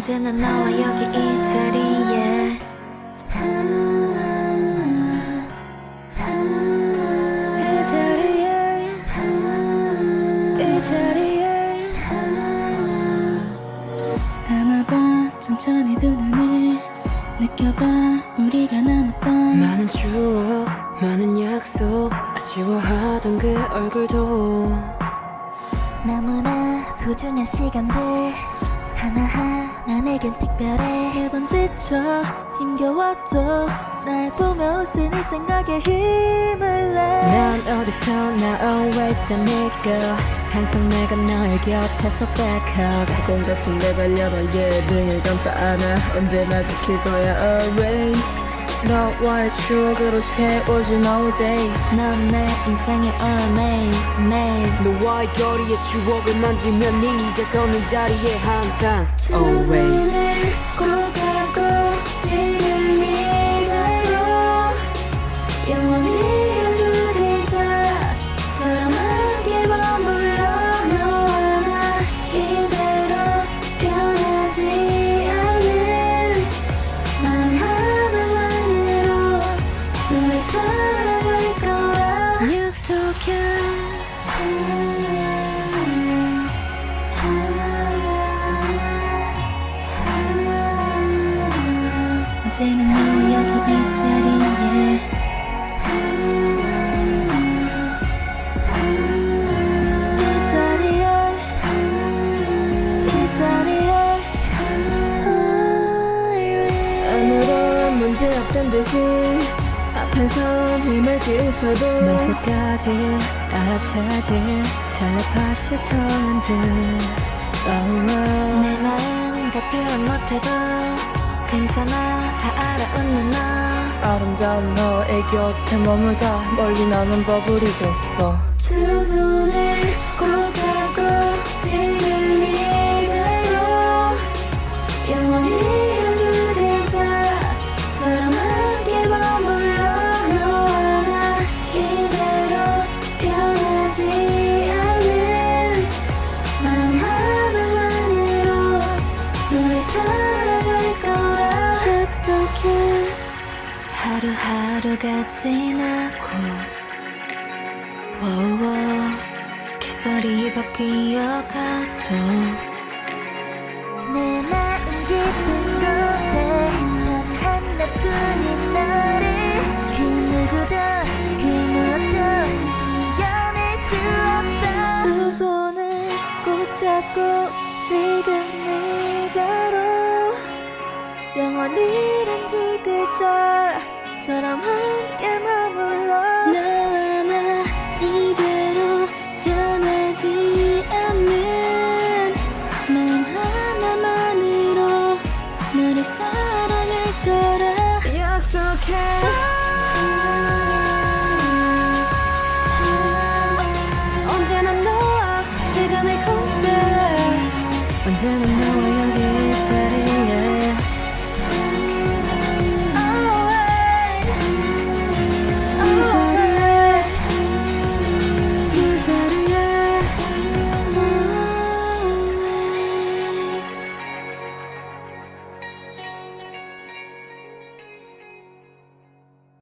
언제나 나와 여기 이 자리에. 이 자리에 이 자리에. 감아봐 천천히 두 눈을 느껴봐. 우리가 나눴던 많은 추억 많은 약속 아쉬워하던 그 얼굴도. 너무나 소중한 시간들 하나하나 내겐 특별해. 매번 지쳐 힘겨워도 날 보며 이 생각에 힘을 내. 난 어디서나 always 다니까 항상 내가 너의 곁에서 back 꿈 같은 내 반려한 예능을 감싸 안아 언제나 지킬 거야 always 너와의 추억으로 채워진 all day. 넌 내 인생의 all 매일 너와의 거리의 추억을 만지면 네가 걷는 자리에 항상. always. 꼭 잡고 지금 사랑할 거라. 약속해. 언제나 너와 여기 이 자리에. 이 자리에. 이 자리에. 아무런 문제 없던 듯이 앞에서 힘을 끼쳐도 너서까지 알아차지. 텔레파시 통한 듯내 마음 다 표현 못해도 괜찮아. 다 알아 웃는 너. 아름다운 너의 곁에 머물다 멀리 나는 법을 잊었어. 두 손을 꼭잡 하루하루가 지나고 워워 계절이 바뀌어가도 내 마음 깊은 곳에 단 하나뿐인 너를 그 누구도 그 무엇도 이겨낼 수 없어. 두 손을 꼭 잡고 지금 이대로 영원히란 두 글자처럼 함께 머물러. 너와 나 이대로 변하지 않는 마음 하나만으로 너를 사랑할 거라. 약속해. 언제나 너와 지금의 곳에 언제나